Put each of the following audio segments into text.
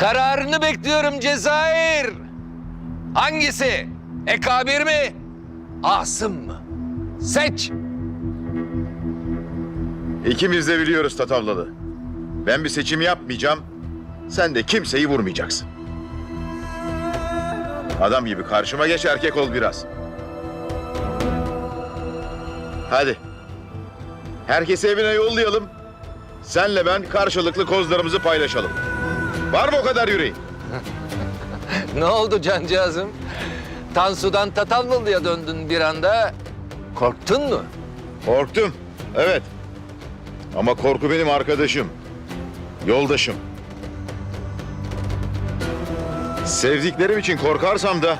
Kararını bekliyorum Cezayir. Hangisi? Ekabir mi? Asım mı? Seç. İkimiz de biliyoruz Tatavlalı. Ben bir seçim yapmayacağım. Sen de kimseyi vurmayacaksın. Adam gibi karşıma geç erkek ol biraz. Hadi. Herkesi evine yollayalım. Senle ben karşılıklı kozlarımızı paylaşalım. Var mı o kadar yüreğin? Ne oldu cancağızım? Tansu'dan Tatavlalı'ya döndün bir anda. Korktun mu? Korktum. Evet. Ama korku benim arkadaşım. Yoldaşım. Sevdiklerim için korkarsam da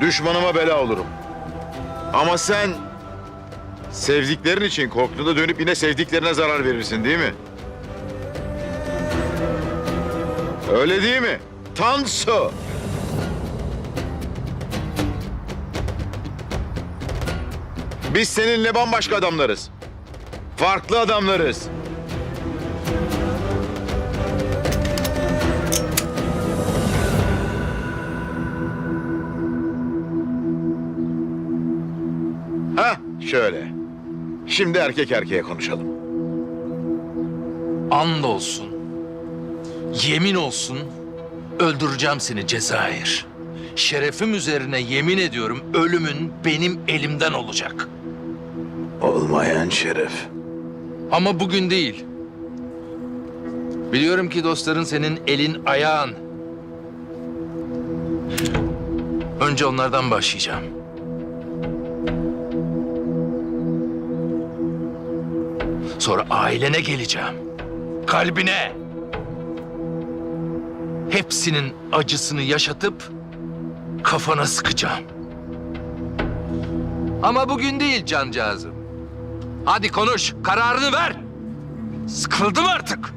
düşmanıma bela olurum. Ama sen sevdiklerin için korktuğunda dönüp yine sevdiklerine zarar verirsin değil mi? Öyle değil mi? Tansu. Biz seninle bambaşka adamlarız. Farklı adamlarız. Ha şöyle. Şimdi erkek erkeğe konuşalım. And olsun, yemin olsun öldüreceğim seni Cezayir. Şerefim üzerine yemin ediyorum ölümün benim elimden olacak. Olmayan şeref. Ama bugün değil. Biliyorum ki dostların senin elin ayağın. Önce onlardan başlayacağım. Sonra ailene geleceğim. Kalbine. Hepsinin acısını yaşatıp kafana sıkacağım. Ama bugün değil cancağızım. Hadi konuş, kararını ver. Sıkıldım artık.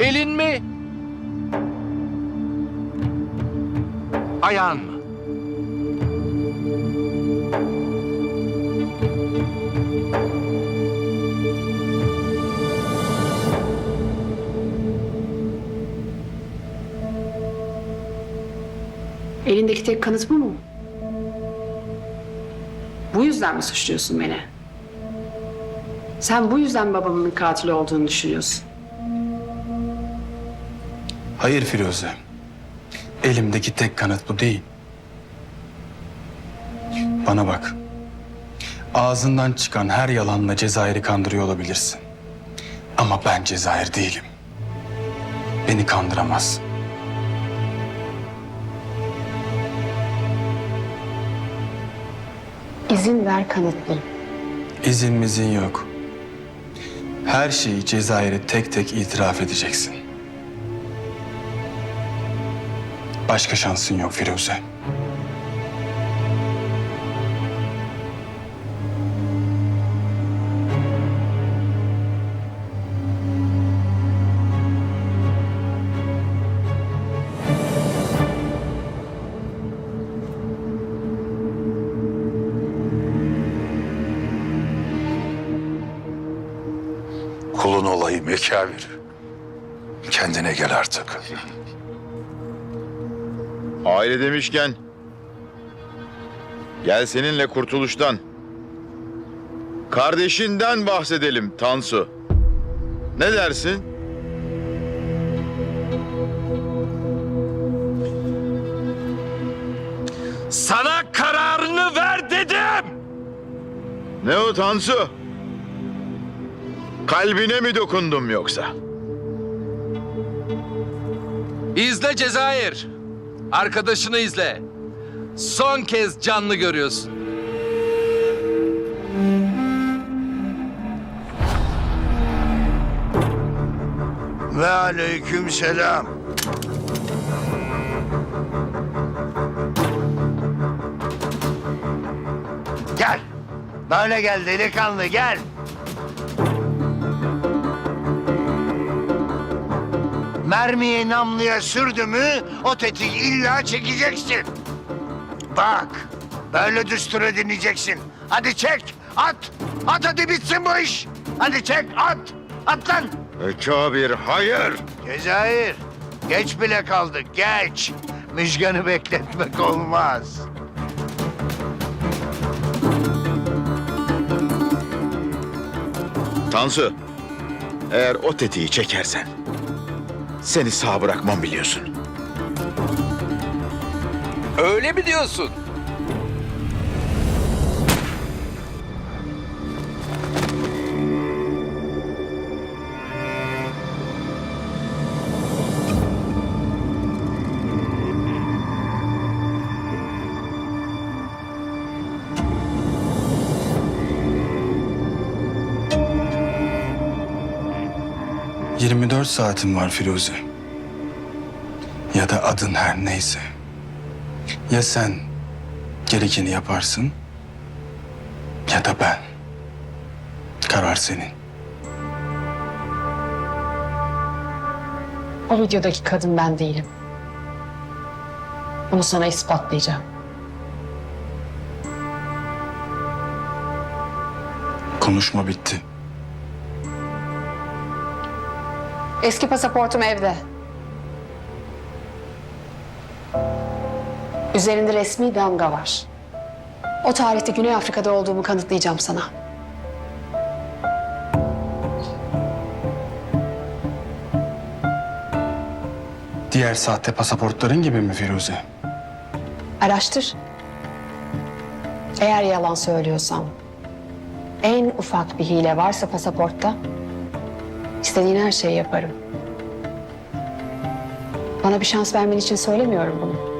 Elin mi? Ayağın mı? Elindeki tek kanıt bu mu? Bu yüzden mi suçluyorsun beni? Sen bu yüzden babamın katili olduğunu düşünüyorsun. Hayır Firuze. Elimdeki tek kanıt bu değil. Bana bak. Ağzından çıkan her yalanla Cezayir'i kandırıyor olabilirsin. Ama ben Cezayir değilim. Beni kandıramaz. İzin ver kanıtlı. İzin mizin yok. Her şeyi Cezayir'e tek tek itiraf edeceksin. Başka şansın yok Firuze. Kulun olayım Ekabir. Kendine gel artık. Aile demişken gel seninle kurtuluştan. Kardeşinden bahsedelim Tansu. Ne dersin? Sana kararını ver dedim. Ne o Tansu? Kalbine mi dokundum yoksa? İzle Cezayir. Arkadaşını izle. Son kez canlı görüyorsun. Ve aleyküm selam. Gel. Böyle gel delikanlı gel. Mermiyi namluya sürdü mü o tetiği illa çekeceksin. Bak böyle düsture dinleyeceksin. Hadi çek at. At hadi bitsin bu iş. Hadi çek at. At lan. Kabir hayır. Cezayir. Geç bile kaldık geç. Müjgan'ı bekletmek olmaz. Tansu, eğer o tetiği çekersen seni sağ bırakmam biliyorsun. Öyle mi diyorsun? 24 saatin var Firuze. Ya da adın her neyse. Ya sen gerekeni yaparsın ya da ben. Karar senin. O videodaki kadın ben değilim. Bunu sana ispatlayacağım. Konuşma bitti. Eski pasaportum evde. Üzerinde resmi damga var. O tarihte Güney Afrika'da olduğumu kanıtlayacağım sana. Diğer sahte pasaportların gibi mi Firuze? Araştır. Eğer yalan söylüyorsam, en ufak bir hile varsa pasaportta, istediğin her şeyi yaparım. Bana bir şans vermen için söylemiyorum bunu.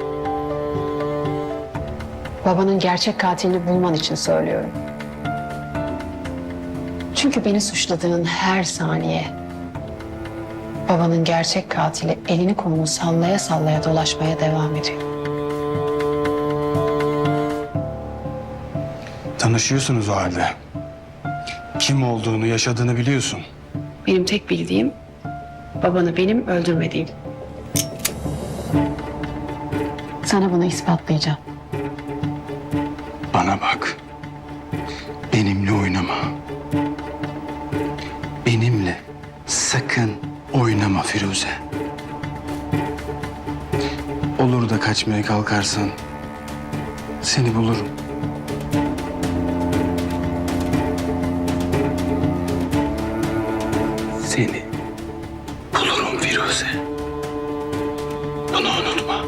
Babanın gerçek katilini bulman için söylüyorum. Çünkü beni suçladığın her saniye babanın gerçek katili elini kolunu sallaya sallaya dolaşmaya devam ediyor. Tanışıyorsunuz o halde. Kim olduğunu, yaşadığını biliyorsun. Benim tek bildiğim babanı benim öldürmediğim. Sana bunu ispatlayacağım. Bana bak. Benimle oynama. Benimle sakın oynama Firuze. Olur da kaçmaya kalkarsan seni bulurum. Seni bulurum Firuze. Bunu unutma.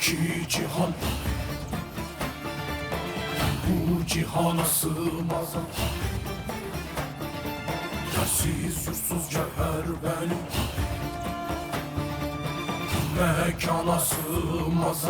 Ki cihan Bu cihana sığmaz Yersiz yursuz cevher benim Mekana sığmaz